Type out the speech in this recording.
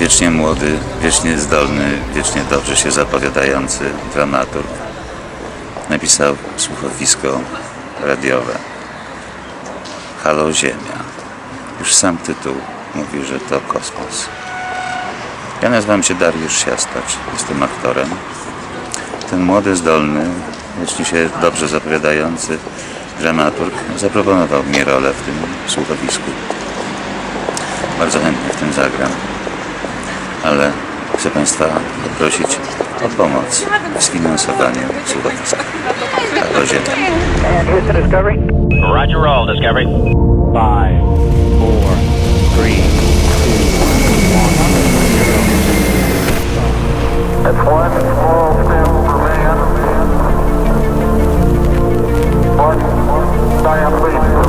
wiecznie młody, wiecznie zdolny, wiecznie dobrze się zapowiadający dramaturg napisał słuchowisko radiowe Halo Ziemia. Już sam tytuł mówi, że to kosmos. Ja nazywam się Dariusz Siastacz, jestem aktorem. Ten młody, zdolny, wiecznie się dobrze zapowiadający dramaturg zaproponował mi rolę w tym słuchowisku. Bardzo chętnie w tym zagram, ale chcę Państwa poprosić o pomoc w sfinansowaniu słuchowisk na wozie. Roger all, Discovery. Five, four, three, two, one. That's one small step for man, one giant leap